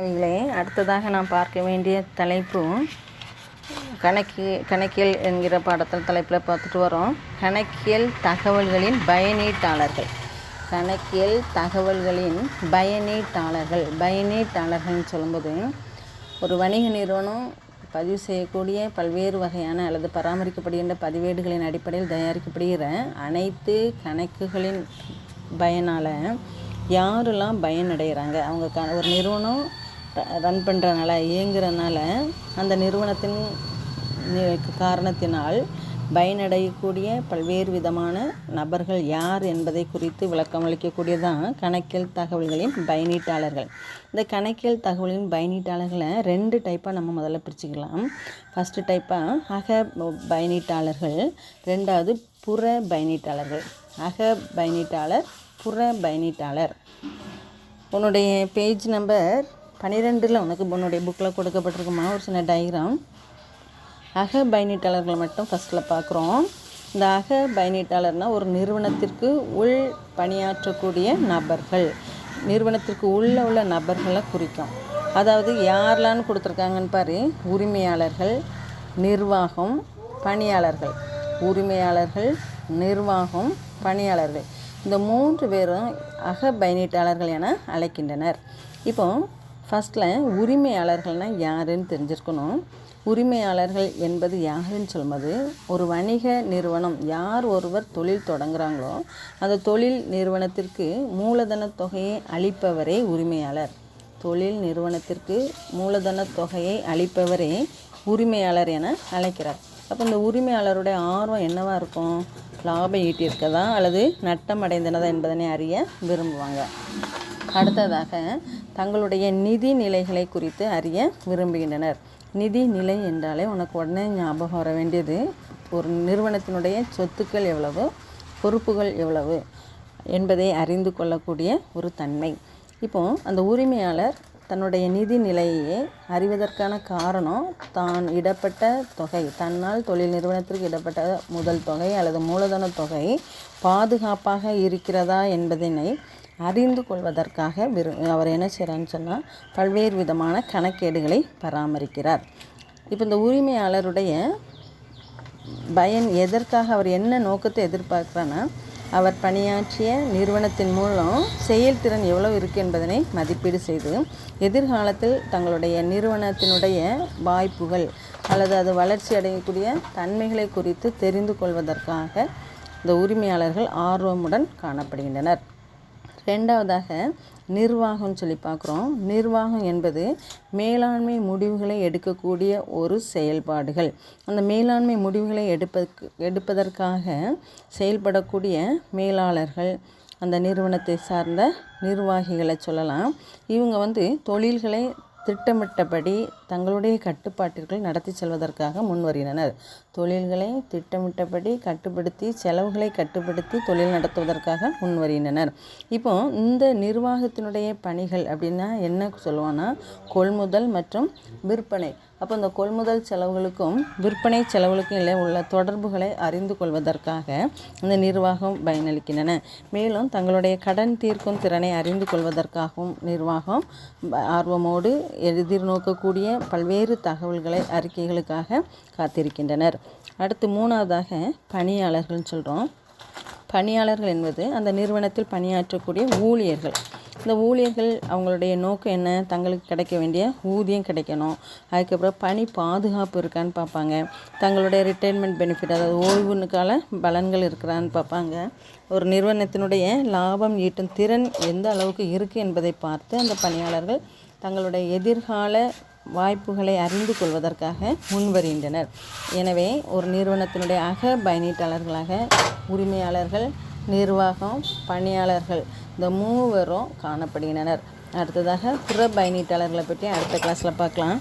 இவைகளே அடுத்ததாக நாம் பார்க்க வேண்டிய தலைப்பு கணக்கு கணக்கியல் என்கிற பாடத்தில் தலைப்பில் பார்த்துட்டு வரோம். கணக்கியல் தகவல்களின் பயனீட்டாளர்கள். கணக்கியல் தகவல்களின் பயனீட்டாளர்கள். பயனீட்டாளர்கள்னு சொல்லும்போது ஒரு வணிக நிறுவனம் பதிவு செய்யக்கூடிய பல்வேறு வகையான அல்லது பராமரிக்கப்படுகின்ற பதிவேடுகளின் அடிப்படையில் தயாரிக்கப்படுகிற அனைத்து கணக்குகளின் பயனால் யாரெல்லாம் பயனடைகிறாங்க? அவங்க க ஒரு நிறுவனம் ரன் பண்ணுறனால இயங்குறனால அந்த நிறுவனத்தின் காரணத்தினால் பயனடையக்கூடிய பல்வேறு விதமான நபர்கள் யார் என்பதை குறித்து விளக்கம் அளிக்கக்கூடியதான் கணக்கியல் தகவல்களின் பயனீட்டாளர்கள். இந்த கணக்கியல் தகவலின் பயனீட்டாளர்களை ரெண்டு டைப்பாக நம்ம முதல்ல பிரிச்சுக்கலாம். ஃபஸ்ட்டு டைப்பாக அக பயனீட்டாளர்கள் ரெண்டாவது புற பயனீட்டாளர்கள். அக பயனீட்டாளர் புற பயனீட்டாளர். உன்னுடைய பேஜ் நம்பர் பன்னிரெண்டில் உனக்கு உன்னுடைய புக்கில் கொடுக்கப்பட்டிருக்குமா ஒரு சின்ன டயக்ராம் அக பயனீட்டாளர்களை மட்டும் ஃபஸ்ட்டில் பார்க்குறோம். இந்த அக பயனீட்டாளர்னால் ஒரு நிறுவனத்திற்கு உள் பணியாற்றக்கூடிய நபர்கள். நிறுவனத்திற்கு உள்ளே உள்ள நபர்களை குறிக்கும். அதாவது யாரெலான்னு கொடுத்துருக்காங்கன்னு பாரு. உரிமையாளர்கள் நிர்வாகம் பணியாளர்கள். உரிமையாளர்கள் நிர்வாகம் பணியாளர்கள். இந்த மூன்று பேரும் அக பயனீட்டாளர்கள் என அழைக்கின்றனர். இப்போ ஃபஸ்ட்டில் உரிமையாளர்கள்னால் யாருன்னு தெரிஞ்சிருக்கணும். உரிமையாளர்கள் என்பது யாருன்னு சொல்லும்போது ஒரு வணிக நிறுவனம் யார் ஒருவர் தொழில் தொடங்குறாங்களோ அந்த தொழில் நிறுவனத்திற்கு மூலதன தொகையை அளிப்பவரே உரிமையாளர். தொழில் நிறுவனத்திற்கு மூலதன தொகையை அளிப்பவரே உரிமையாளர் என அழைக்கிறார். அப்போ இந்த உரிமையாளருடைய ஆர்வம் என்னவாக இருக்கும்? லாபம் ஈட்டியிருக்கதா அல்லது நட்டம் அடைந்தனதா என்பதனை அறிய விரும்புவாங்க. அடுத்ததாக தங்களுடைய நிதி நிலைகளை குறித்து அறிய விரும்புகின்றனர். நிதி நிலை என்றாலே உனக்கு உடனே ஞாபகம் வர வேண்டியது ஒரு நிறுவனத்தினுடைய சொத்துக்கள் எவ்வளவு பொறுப்புகள் எவ்வளவு என்பதை அறிந்து கொள்ளக்கூடிய ஒரு தன்மை. இப்போ அந்த உரிமையாளர் தன்னுடைய நிதி நிலையை அறிவதற்கான காரணம் தான் இடப்பட்ட தொகை. தன்னால் தொழில் நிறுவனத்திற்கு இடப்பட்ட முதல் தொகை அல்லது மூலதன தொகை பாதுகாப்பாக இருக்கிறதா என்பதனை அறிந்து கொள்வதற்காக விரு அவர் என்ன செய்கிறான்னு சொன்னால் பல்வேறு விதமான கணக்கேடுகளை பராமரிக்கிறார். இப்போ இந்த உரிமையாளருடைய பயன் எதற்காக அவர் என்ன நோக்கத்தை எதிர்பார்க்குறான்னா அவர் பணியாற்றிய நிறுவனத்தின் மூலம் செயல்திறன் எவ்வளவு இருக்குது என்பதனை மதிப்பீடு செய்து எதிர்காலத்தில் தங்களுடைய நிறுவனத்தினுடைய வாய்ப்புகள் அல்லது அது வளர்ச்சி அடையக்கூடிய தன்மைகளை குறித்து தெரிந்து கொள்வதற்காக இந்த உரிமையாளர்கள் ஆர்வமுடன் காணப்படுகின்றனர். ரெண்டாவதாக நிர்வாகம் சொல்லி பார்க்குறோம். நிர்வாகம் என்பது மேலாண்மை முடிவுகளை எடுக்கக்கூடிய ஒரு செயல்பாடுகள். அந்த மேலாண்மை முடிவுகளை எடுப்பதற்கு எடுப்பதற்காக செயல்படக்கூடிய மேலாளர்கள் அந்த நிறுவனத்தை சார்ந்த நிர்வாகிகளை சொல்லலாம். இவங்க வந்து தொழில்களை திட்டமிட்டபடி தங்களுடைய கட்டுப்பாட்டிற்குள் நடத்தி செல்வதற்காக முன்வருகின்றனர் தொழில்களை திட்டமிட்டபடி கட்டுப்படுத்தி செலவுகளை கட்டுப்படுத்தி தொழில் நடத்துவதற்காக முன்வருகின்றனர் இப்போ இந்த நிர்வாகத்தினுடைய பணிகள் அப்படின்னா என்ன சொல்லுவோன்னா கொள்முதல் மற்றும் விற்பனை. அப்போ இந்த கொள்முதல் செலவுகளுக்கும் விற்பனை செலவுகளுக்கும் இல்லை உள்ள தொடர்புகளை அறிந்து கொள்வதற்காக இந்த நிர்வாகம் பயனளிக்கின்றன. மேலும் தங்களுடைய கடன் தீர்க்கும் திறனை அறிந்து கொள்வதற்காகவும் நிர்வாகம் ஆர்வமோடு எதிர்நோக்கக்கூடிய பல்வேறு தகவல்களை அறிக்கைகளுக்காக காத்திருக்கின்றனர். அடுத்து மூணாவதாக பணியாளர்கள்னு சொல்கிறோம் பணியாளர்கள் என்பது அந்த நிறுவனத்தில் பணியாற்றக்கூடிய ஊழியர்கள். இந்த ஊழியர்கள் அவங்களுடைய நோக்கம் என்ன? தங்களுக்கு கிடைக்க வேண்டிய ஊதியம் கிடைக்கணும். அதுக்கப்புறம் பணி பாதுகாப்பு இருக்கான்னு பார்ப்பாங்க. தங்களுடைய ரிட்டைர்மெண்ட் பெனிஃபிட் அதாவது ஓய்வுக்கால பலன்கள் இருக்கிறான்னு பார்ப்பாங்க. ஒரு நிறுவனத்தினுடைய லாபம் ஈட்டும் திறன் எந்த அளவுக்கு இருக்குது என்பதை பார்த்து அந்த பணியாளர்கள் தங்களுடைய எதிர்கால வாய்ப்புகளை அறிந்து கொள்வதற்காக முன்வருகின்றனர். எனவே ஒரு நிறுவனத்தினுடைய அக பயனீட்டாளர்களாக உரிமையாளர்கள் நிர்வாகம் பணியாளர்கள் இந்த மூவரும் காணப்படுகின்றனர். அடுத்ததாக புற பயனீட்டாளர்களை பற்றி அடுத்த கிளாஸில் பார்க்கலாம்.